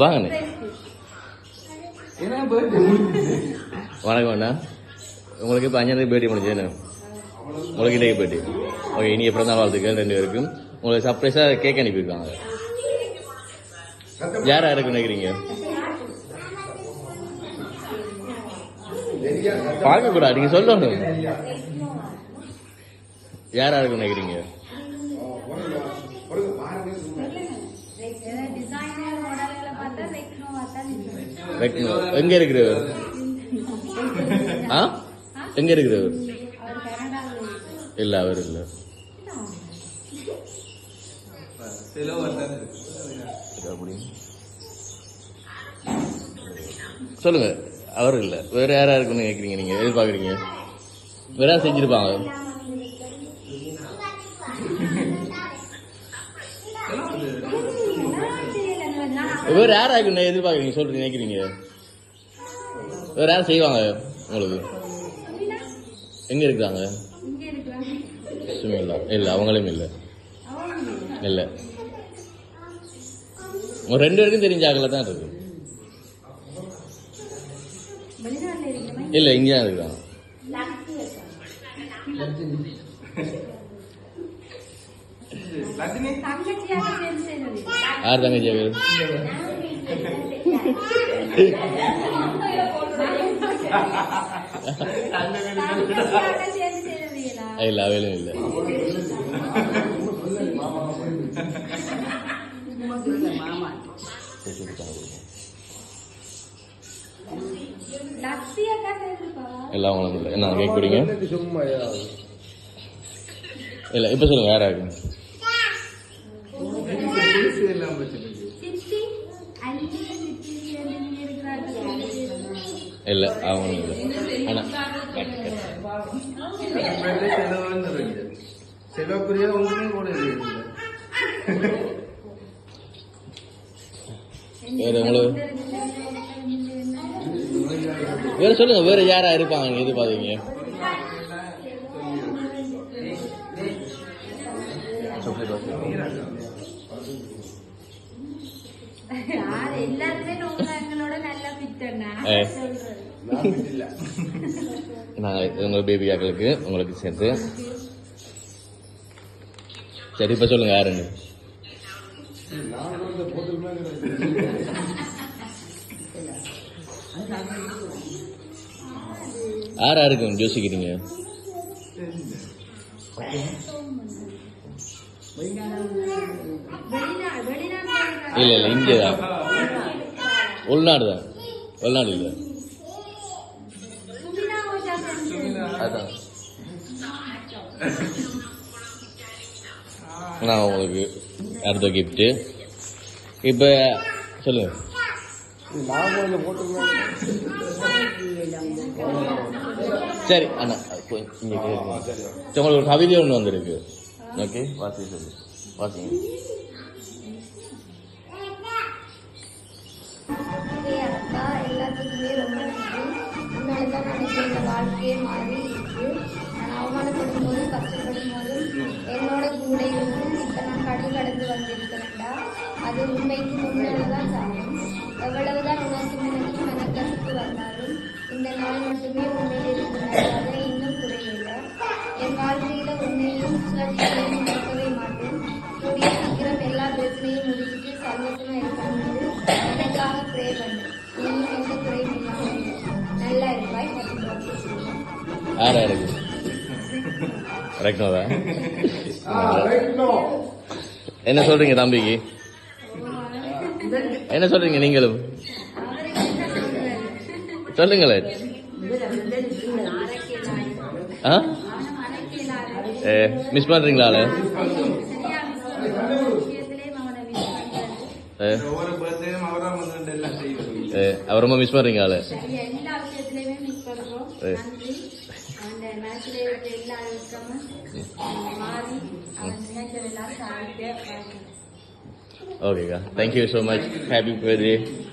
வாங்கண்ணே. வணக்கம் அண்ணா. உங்களுக்கு இப்போ அஞ்சாந்தேதி பேட்டி முடிஞ்சது உங்களுக்கு இன்றைக்கு பேட்டி ஓகே எப்படி தான் வாழ்த்துக்கள் ரெண்டு பேருக்கும். உங்களுக்கு சர்ப்ரைஸாக கேக் அனுப்பியிருக்காங்க. யார் யாருக்கு நினைக்கிறீங்க? பார்க்கக்கூடாது நீங்கள் சொல்லணும். யார் யாருக்கு நினைக்கிறீங்க? எங்க இருக்கிறவர்? ஆ? எங்க இருக்கிறவர்? இருக்கு. இல்ல அவர் இல்ல. சொல்லுங்க. அவர் இல்ல. வேற யாரா இருக்குன்னு கேக்குறீங்க நீங்க? எதிர்பார்க்குறீங்க? வேற செஞ்சிருப்பாங்க தெரியல, நான் வேற யாரா இருக்குன்னு எதிர்பார்க்குறீங்க சொல்றீங்க நினைக்கிறீங்க? வேற யாரும் செய்வாங்க உங்களுக்கு? எங்க இருக்கிறேன். சும்மா இல்ல இல்ல அவங்களும் இல்ல. இல்ல. உங்க ரெண்டு பேருக்கும் தெரிஞ்ச ஆகல தான் இருக்கு. இல்ல இங்க தான் சேர்ந்து செய்தது. யார் தங்கச்சி அவரு? இல்ல அவையிலும் இல்ல என்ன கேட்க போறீங்க சும்மா ஏதாவது. இல்ல இப்ப சொல்லுங்க இருக்கு புதுசு எல்லாம் வச்சிருக்கு. சித்தி, அண்ணி, சித்தி சேர்ந்து இங்க இருக்கிறார்கள். இல்ல அவங்களும் இல்ல. ஆனா birthday செலவு வந்துருக்கு. செலவுக்குரிய ஒன்றுமே கூட இல்லை வேற உங்களுக்கு வேற சொல்லுங்க வேற யாரா இருப்பாங்க எதிர்பார்த்தீங்க யார் எல்லாருமே எங்களோட நல்லா பித்தண்ணா ஏ. சொல்றது இல்ல நாங்க உங்க பேபி ஆக்களுக்கு உங்களுக்கு சேர்த்து. சரி இப்ப சொல்லுங்க யாருன்னு யாரா இருக்கும் யோசிக்கிறீங்க? இல்ல இல்ல இங்கதான். உள்நாடு தான் வெளிநாடு இல்ல. அதான். நான் உங்களுக்கு அடுத்த கிஃப்ட்டு இப்போ சொல்லுங்க சரி அண்ணா சரி, உங்களுக்கு ஒரு கவிதை ஒன்று வந்திருக்கு. ஓகே வாசி சொல்லு. வாசிங்க. இந்த வாழ்க்கையே மாறி இருக்கு நான் அவமானப்படும் போதும் கஷ்டப்படும் போதும் என்னோட கூட இருந்து இப்போ நான் கடல் கடந்து வந்திருக்கிறேன்டா. அது உண்மைக்கு முன்னால தான் சாகும் எவ்வளவுதான் உனக்கு முன்னாடி மனக்கசப்பு வந்தாலும் இந்த நாள் மட்டுமே உண்மையில் இருக்கிறதாக இன்னும் குறையில்லை என் வாழ்க்கையில உண்மையிலும் சுழற்சிகளையும் நடக்கவே மாட்டேன். கூடிய சீக்கிரம் எல்லா பிரச்சனையும் முடிச்சுட்டு சந்தோஷமா இருக்கணும் எனக்காக ப்ரே பண்ணு. யாரா கரெக்டா என்ன சொல்றீங்க தம்பிக்கு? என்ன சொல்றீங்க நீங்களும்? சொல்லுங்களேன் ஆ? ஏ மிஸ் பண்றீங்களா ஆளு? ஏ, ஒவ்வொரு Mari, Okay, guys. thank you so much. Happy birthday.